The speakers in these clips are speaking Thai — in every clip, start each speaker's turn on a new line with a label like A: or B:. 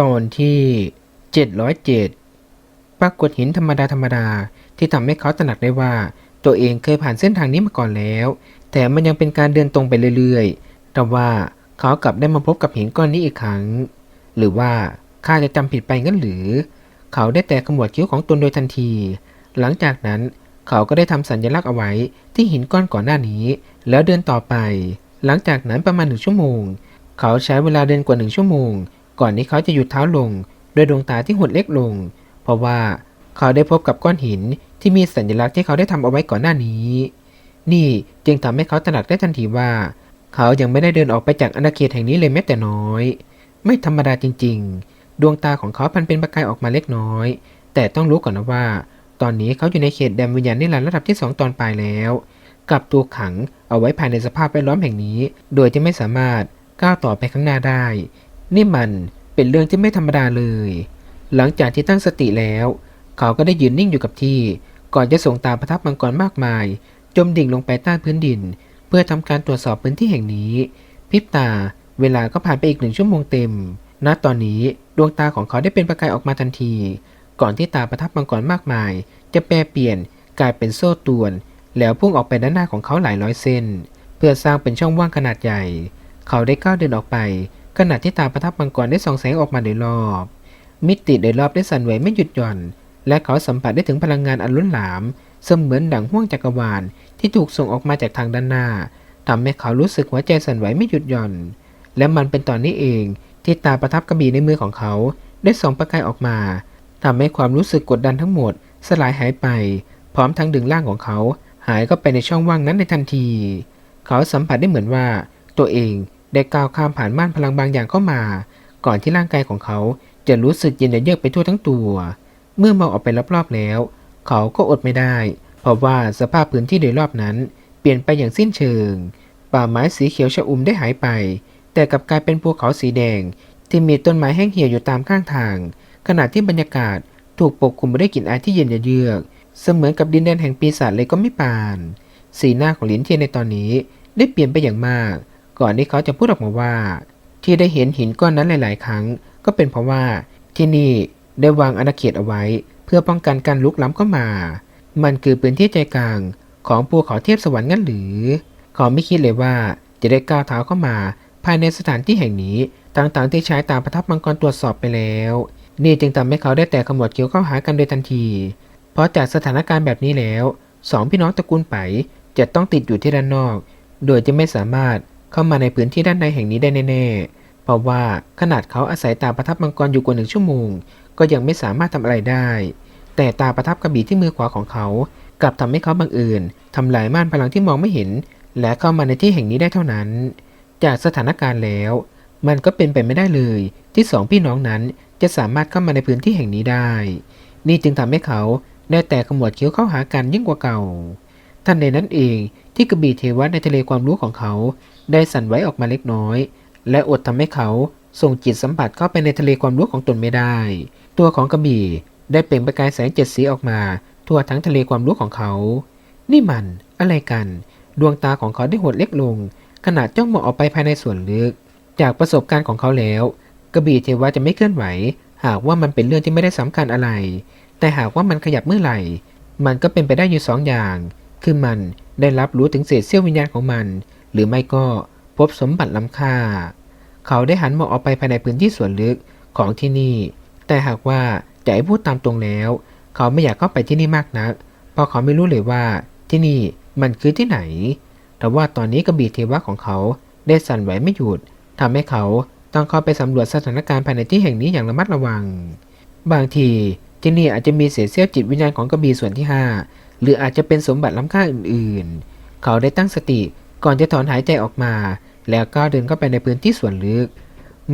A: ตอนที่ 707 ปรากฏหินธรรมดาธรรมดาที่ทำให้เขาตระหนักได้ว่า ตัวเองเคยผ่านเส้นทางนี้มาก่อนแล้ว แต่มันยังเป็นการเดินตรงไปเรื่อยๆ แต่ว่าเขากลับได้มาพบกับหินก้อนนี้อีกครั้ง หรือว่าข้าจะจำผิดไปงั้นหรือ เขาได้แต่ขมวดคิ้วของตนโดยทันที หลังจากนั้นเขาก็ได้ทำสัญลักษณ์เอาไว้ที่หินก้อนก่อนหน้านี้ แล้วเดินต่อไป หลังจากนั้นประมาณหนึ่งชั่วโมง เขาใช้เวลาเดินกว่าหนึ่งชั่วโมง ก่อนที่เขาจะหยุดเท้าลงด้วยดวงตาที่หดเล็กลง เพราะว่าเขาได้พบกับก้อนหินที่มีสัญลักษณ์ที่เขาได้ทำเอาไว้ก่อนหน้านี้ นี่จึงทำให้เขาตระหนักได้ทันทีว่า เขายังไม่ได้เดินออกไปจากอาณาเขตแห่งนี้เลยแม้แต่น้อย ไม่ธรรมดาจริง ๆ ดวงตาของเขาพันเป็นประกายออกมาเล็กน้อย แต่ต้องรู้ก่อนนะว่า ตอนนี้เขาอยู่ในเขตแดนวิญญาณนิรันดร์ระดับที่ 2 ตอนปลายแล้วกับตัวขังเอาไว้ภายในสภาพแวดล้อมแห่งนี้ โดยที่ไม่สามารถก้าวต่อไปข้างหน้าได้ นี่มันเป็นเรื่องที่ไม่ธรรมดาเลย หลังจากที่ตั้งสติแล้ว เขาก็ได้ยืนนิ่งอยู่กับที่ ก่อนจะส่งตาประทับมังกรมากมาย จมดิ่งลงไปใต้พื้นดิน เพื่อทำการตรวจสอบพื้นที่แห่งนี้ พริบตา เวลาก็ผ่านไปอีกหนึ่งชั่วโมงเต็ม ณ ตอนนี้ดวงตาของเขาได้เป็นประกายออกมาทันที ก่อนที่ตาประทับมังกรมากมาย จะแปรเปลี่ยนกลายเป็นโซ่ตรวน แล้วพุ่งออกไปด้านหน้าของเขาหลายร้อยเส้น เพื่อสร้างเป็นช่องว่างขนาดใหญ่ เขาได้ก้าวเดินออกไป ขณะที่ตาประทับมังกรได้ส่องแสงออกมาโดยรอบ มิติโดยรอบได้สั่นไหวไม่หยุดหย่อน และเขาสัมผัสได้ถึงพลังงานอันล้นหลาม เสมือนดั่งห้วงจักรวาลที่ถูกส่งออกมาจากทางด้านหน้าทำให้เขารู้สึกหัวใจสั่นไหวไม่หยุดหย่อน และมันเป็นตอนนี้เองที่ตาประทับกระบี่ในมือของเขา ได้ส่องประกายออกมาทำให้ความรู้สึกกดดันทั้งหมด สลายหายไป พร้อมทั้งดึงร่างของเขา หายเข้าไปในช่องว่างนั้นในทันที เขาสัมผัสได้เหมือนว่า ตัวเอง ได้ก้าวข้ามผ่านม่านพลังบางอย่างเข้ามา ก่อนที่ร่างกายของเขาจะรู้สึกเย็นเยือกไปทั่วทั้งตัว เมื่อมองออกไปรอบๆแล้ว เขาก็อดไม่ได้ เพราะว่าสภาพพื้นที่โดยรอบนั้น เปลี่ยนไปอย่างสิ้นเชิง ป่าไม้สีเขียวชอุ่มได้หายไป แต่กลับกลายเป็นภูเขาสีแดง ที่มีต้นไม้แห้งเหี่ยวอยู่ตามข้างทาง ขณะที่บรรยากาศถูกปกคลุมไปด้วยกลิ่นอายที่เย็นเยือก เสมือนกับดินแดนแห่งปีศาจเลยก็ไม่ปาน สีหน้าของหลินเทียนในตอนนี้ได้เปลี่ยนไปอย่างมาก ก่อนที่เขาจะพูดออกมาว่า ที่ได้เห็นหินก้อนนั้นหลาย ๆ ครั้ง ก็เป็นเพราะว่าที่นี่ได้วางอาณาเขตเอาไว้ เพื่อป้องกันการลุกล้ำเข้ามา มันคือพื้นที่ใจกลางของภูเขาเทพสวรรค์งั้นหรือ เขาไม่คิดเลยว่าจะได้ก้าวเท้าเข้ามา ภายในสถานที่แห่งนี้ต่างๆที่ใช้ตามประทับมังกรตรวจสอบไปแล้ว นี่จึงทำให้เขาได้แต่ขมวดคิ้วเข้าหากันโดยทันที เพราะจากสถานการณ์แบบนี้แล้วสองพี่น้องตระกูลไปจะต้องติดอยู่ที่ด้านนอก โดยจะไม่สามารถ เข้ามาในพื้นที่ด้านในแห่งนี้ได้แน่ๆ เพราะว่าขนาดเขาอาศัยตาประทับมังกรอยู่กว่าหนึ่งชั่วโมง ก็ยังไม่สามารถทำอะไรได้ แต่ตาประทับกระบี่ที่มือขวาของเขา กลับทำให้เขาบังเอิญทำลายม่านพลังที่มองไม่เห็น และเข้ามาในที่แห่งนี้ได้เท่านั้น จากสถานการณ์แล้ว มันก็เป็นไปไม่ได้เลย ที่สองพี่น้องนั้นจะสามารถเข้ามาในพื้นที่แห่งนี้ได้ นี่จึงทำให้เขาได้แต่ขมวดคิ้วเข้าหากันยิ่งกว่าเก่า ท่านในนั้นเองที่กระบี่เทวะในทะเลความรู้ของเขา ได้สั่นไหวออกมาเล็กน้อย และอดทำให้เขาส่งจิตสัมผัสเข้าไปในทะเลความรู้ของตนไม่ได้ ตัวของกระบี่ได้เปล่งประกายแสงเจ็ดสีออกมา ทั่วทั้งทะเลความรู้ของเขา นี่มันอะไรกัน ดวงตาของเขาได้หดเล็กลง ขนาดจ้องมองออกไปภายในส่วนลึก จากประสบการณ์ของเขาแล้ว กระบี่เทวะจะไม่เคลื่อนไหว หากว่ามันเป็นเรื่องที่ไม่ได้สำคัญอะไร แต่หากว่ามันขยับเมื่อไหร่ มันก็เป็นไปได้อยู่สองอย่าง คือมันได้รับรู้ถึงเศษเสี้ยววิญญาณของมัน หรือไม่ก็พบสมบัติล้ำค่า เขาได้หันมองออกไปภายในพื้นที่ส่วนลึกของที่นี่ แต่หากว่าจะให้พูดตามตรงแล้ว เขาไม่อยากเข้าไปที่นี่มากนัก เพราะเขาไม่รู้เลยว่าที่นี่มันคือที่ไหน แต่ว่าตอนนี้กระบี่เทวะของเขาได้สั่นไหวไม่หยุดทำให้เขาต้องเข้าไปสำรวจสถานการณ์ภายในที่แห่งนี้อย่างระมัดระวัง บางทีที่นี่อาจจะมีเศษเสี้ยวจิตวิญญาณของกระบี่ส่วนที่ 5 หรืออาจจะเป็นสมบัติล้ำค่าอื่นๆ เขาได้ตั้งสติก่อนจะถอนหายใจออกมา แล้วก็เดินเข้าไปในพื้นที่ส่วนลึก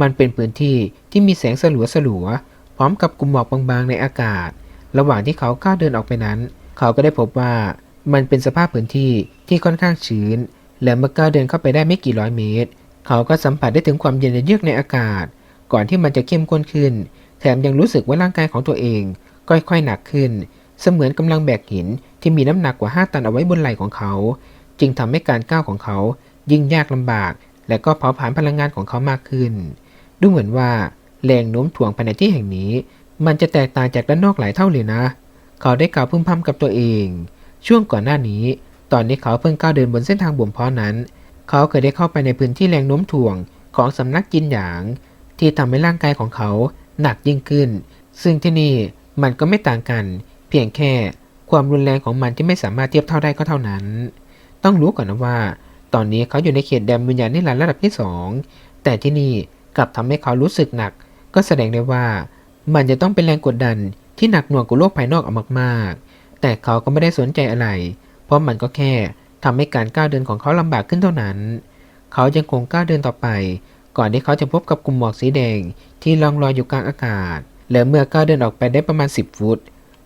A: มันเป็นพื้นที่ที่มีแสงสลัวสลัวๆพร้อมกับกลุ่มหมอกบางๆในอากาศ ระหว่างที่เขาก้าวเดินออกไปนั้น เขาก็ได้พบว่ามันเป็นสภาพพื้นที่ที่ค่อนข้างชื้น และเมื่อก้าวเดินเข้าไปได้ไม่กี่ร้อยเมตร เขาก็สัมผัสได้ถึงความเย็นเยือกในอากาศ ก่อนที่มันจะเข้มข้นขึ้น แถมยังรู้สึกว่าร่างกายของตัวเองค่อยๆหนักขึ้น เสมือนกำลังแบกหินที่มีน้ำหนักกว่า 5 ตันเอาไว้บนไหล่ของเขา จึงทำให้การก้าวของเขายิ่งยากลำบาก และก็เผาผลาญพลังงานของเขามากขึ้น ดูเหมือนว่าแรงโน้มถ่วงภายในที่แห่งนี้ มันจะแตกต่างจากด้านนอกหลายเท่าเลยนะ เขาได้กล่าวพึมพำกับตัวเอง ช่วงก่อนหน้านี้ ตอนนี้เขาเพิ่งก้าวเดินบนเส้นทางบ่มเพาะนั้น เขาเคยได้เข้าไปในพื้นที่แรงโน้มถ่วงของสำนักจินหยาง ที่ทำให้ร่างกายของเขาหนักยิ่งขึ้น ซึ่งที่นี่มันก็ไม่ต่างกัน พียงแค่ความรุนแรงของมันที่ไม่สามารถเทียบเท่าได้ก็เท่านั้น ต้องรู้ก่อนนะว่า ตอนนี้เขาอยู่ในเขตแดนวิญญาณนิรันดร์ระดับที่สองแต่ที่นี่กลับทำให้เขารู้สึกหนัก ก็แสดงได้ว่ามันจะต้องเป็นแรงกดดันที่หนักหน่วงกว่าโลกภายนอกเอามากๆ แต่เขาก็ไม่ได้สนใจอะไร เพราะมันก็แค่ทำให้การก้าวเดินของเขาลำบากขึ้นเท่านั้น เขายังคงก้าวเดินต่อไป ก่อนที่เขาจะพบกับกลุ่มหมอกสีแดงที่ลองลอยอยู่กลางอากาศ และเมื่อก้าวเดินออกไปได้ประมาณ 10 ฟุต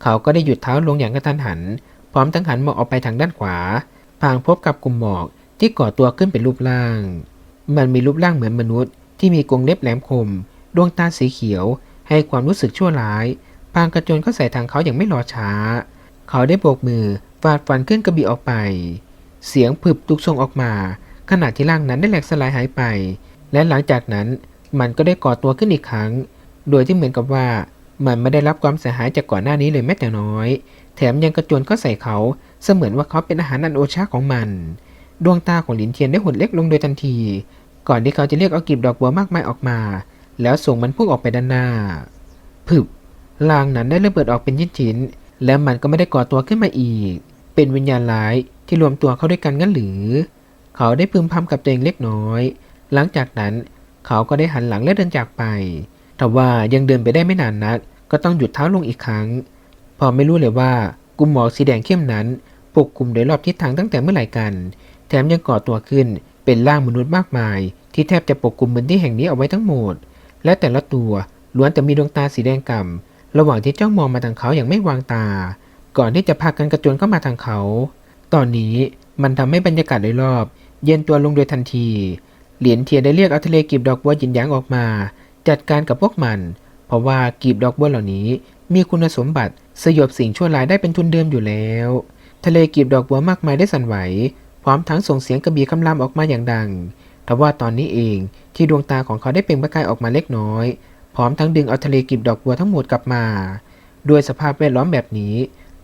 A: เขาก็ได้หยุดเท้าลงอย่างกระทันหัน พร้อมทั้งหันมองออกไปทางด้านขวา พางพบกับกลุ่มหมอกที่ก่อตัวขึ้นเป็นรูปร่าง มันมีรูปร่างเหมือนมนุษย์ ที่มีกรงเล็บแหลมคม ดวงตาสีเขียว ให้ความรู้สึกชั่วร้าย พางกระโจนเข้าใส่ทางเขาอย่างไม่รอช้า เขาได้โบกมือฟาดฟันขึ้นกระบี่ออกไป เสียงผึบตุกทรงออกมา ขณะที่ร่างนั้นได้แหลกสลายหายไป และหลังจากนั้นมันก็ได้ก่อตัวขึ้นอีกครั้ง โดยที่เหมือนกับว่า มันไม่ได้รับความเสียหายจากก่อนหน้านี้เลยแม้แต่น้อย แถมยังกระโจนเข้าใส่เขา เสมือนว่าเขาเป็นอาหารอันโอชาของมัน ดวงตาของหลินเทียนได้หดเล็กลงโดยทันที ก่อนที่เขาจะเรียกเอากลีบดอกบัวมากมายออกมา แล้วส่งมันพุ่งออกไปด้านหน้าผึบลางนั้นได้ระเบิดออกเป็นชิ้นๆแล้วมันก็ไม่ได้ก่อตัวขึ้นมาอีก เป็นวิญญาณร้ายที่รวมตัวเข้าด้วยกันงั้นหรือ เขาได้พึมพำกับตัวเองเล็กน้อย หลังจากนั้นเขาก็ได้หันหลังและเดินจากไป แต่ว่ายังเดินไปได้ไม่นานนัก ก็ต้องหยุดเท้าลงอีกครั้ง พอไม่รู้เลยว่ากลุ่มหมอกสีแดงเข้มนั้นปกคลุมโดยรอบทิศทางตั้งแต่เมื่อไหร่กัน แถมยังก่อตัวขึ้นเป็นร่างมนุษย์มากมาย ที่แทบจะปกคลุมพื้นที่แห่งนี้เอาไว้ทั้งหมด และแต่ละตัวล้วนแต่มีดวงตาสีแดงก่ำระหว่างที่จ้องมองมาทางเขาอย่างไม่วางตา ก่อนที่จะพากันกระโจนเข้ามาทางเขา ตอนนี้มันทำให้บรรยากาศโดยรอบ เย็นตัวลงโดยทันที เหรียญเทียนได้เรียกเอาทะเลกีบดอกบัวยินหยางออกมา จัดการกับพวกมัน เพราะว่ากีบดอกบัวเหล่านี้ มีคุณสมบัติสยบสิ่งชั่วร้ายได้เป็นทุนเดิมอยู่แล้ว ทะเลกีบดอกบัวมากมายได้สั่นไหว พร้อมทั้งส่งเสียงกระบี่คำรามออกมาอย่างดังแต่ว่าตอนนี้เองที่ดวงตาของเขาได้เปล่งประกายออกมาเล็กน้อย พร้อมทั้งดึงเอาทะเลกีบดอกบัวทั้งหมดกลับมาด้วยสภาพแวดล้อมแบบนี้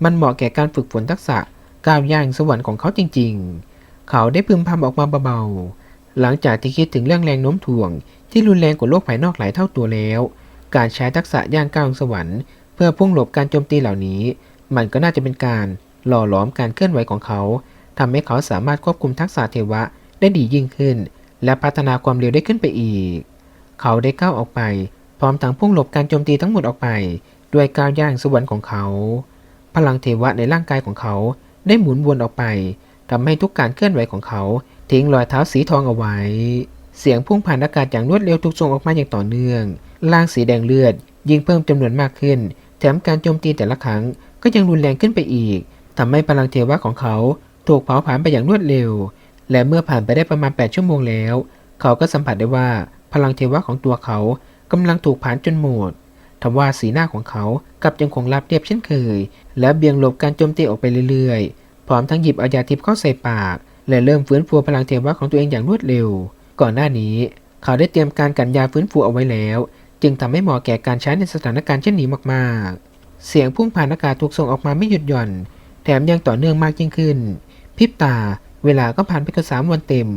A: มันเหมาะแก่การฝึกฝนทักษะก้าวย่างสวรรค์ของเขาจริง ๆ เขาได้พึมพำออกมาเบาๆหลังจากที่คิดถึงเรื่องแรงโน้มถ่วง ที่รุนแรงกว่าโลกภายนอกหลายเท่าตัวแล้ว การใช้ทักษะย่างก้าวสวรรค์เพื่อพุ่งหลบการโจมตีเหล่านี้ มันก็น่าจะเป็นการหล่อหลอมการเคลื่อนไหวของเขาทำให้เขาสามารถควบคุมทักษะเทวะได้ดียิ่งขึ้น และพัฒนาความเร็วได้ขึ้นไปอีก เขาได้ก้าวออกไป พร้อมทั้งพุ่งหลบการโจมตีทั้งหมดออกไป ด้วยก้าวย่างสวรรค์ของเขา พลังเทวะในร่างกายของเขาได้หมุนวนออกไปทำให้ทุกการเคลื่อนไหวของเขาทิ้งรอยเท้าสีทองเอาไว้ เสียงพุ่งผ่านอากาศอย่างรวดเร็วทุกส่งออกมาอย่างต่อเนื่องร่างสีแดงเลือด ยิ่งเพิ่มจำนวนมากขึ้น แถมการโจมตีแต่ละครั้งก็ยังรุนแรงขึ้นไปอีกทำให้พลังเทวะของเขาถูกเผาผลาญไปอย่างรวดเร็ว และเมื่อผ่านไปได้ประมาณ 8 ชั่วโมงแล้ว เขาก็สัมผัสได้ว่าพลังเทวะของตัวเขากำลังถูกผลาญจนหมดทว่าสีหน้าของเขากลับยังคงราบเรียบเช่นเคย และเบี่ยงหลบการโจมตีออกไปเรื่อยๆ พร้อมทั้งหยิบอายาทิพย์เข้าใส่ปาก และเริ่มฟื้นฟูพลังเทวะของตัวเองอย่างรวดเร็ว ก่อนหน้านี้เขาได้เตรียมการกันยาฟื้นฟูเอาไว้แล้ว จึงทำให้เหมาะแก่การใช้ในสถานการณ์เช่นนี้มากๆ เสียงพุ่งผ่านอากาศถูกส่งออกมาไม่หยุดหย่อน แถมยังต่อเนื่องมากยิ่งขึ้น พริบตา เวลาก็ผ่านไปกันสามวันเต็ม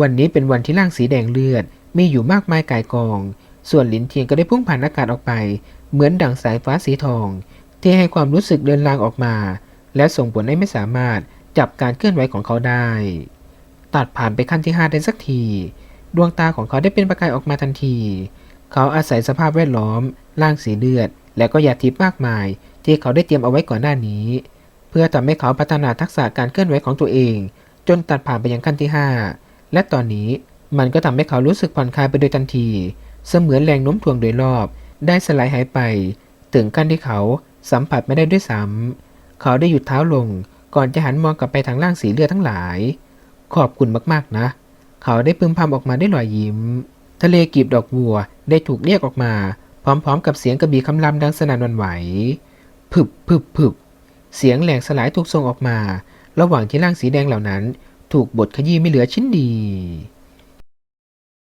A: วันนี้เป็นวันที่ร่างสีแดงเลือด มีอยู่มากมายก่ายกอง ส่วนหลินเทียนก็ได้พุ่งผ่านอากาศออกไป เหมือนดั่งสายฟ้าสีทอง ที่ให้ความรู้สึกเดินลางออกมา และส่งผลให้ไม่สามารถจับการเคลื่อนไหวของเขาได้ ตัดผ่านไปขั้นที่ 5 ได้สักที ดวงตาของเขาได้เป็นประกายออกมาทันที เขาอาศัยสภาพแวดล้อม ร่างสีเลือด และก็ยาทิพย์มากมาย ที่เขาได้เตรียมเอาไว้ก่อนหน้านี้ เพื่อทำให้เขาพัฒนาทักษะการเคลื่อนไหวของตัวเอง จนตัดผ่านไปยังขั้นที่ 5 และตอนนี้มันก็ทำให้เขารู้สึกผ่อนคลายไปโดยทันที เสมือนแรงโน้มถ่วงโดยรอบ ได้สลายหายไป ถึงขั้นที่เขาสัมผัสไม่ได้ด้วยซ้ำเขาได้หยุดเท้าลง ก่อนจะหันมองกลับไปทางร่างสีเลือดทั้งหลาย ขอบคุณมากๆนะ เขาได้พึมพำออกมาได้วยรอยยิ้ม ทะเลกีบดอกบัวได้ถูกเรียกออกมา พร้อมๆ กับเสียงกระบี่คำรามดังสนั่นวันไหวผึบผึบผึบเสียงแหลกสลายถูกส่งออกมา ระหว่างที่ร่างสีแดงเหล่านั้น ถูกบดขยี้ไม่เหลือชิ้นดี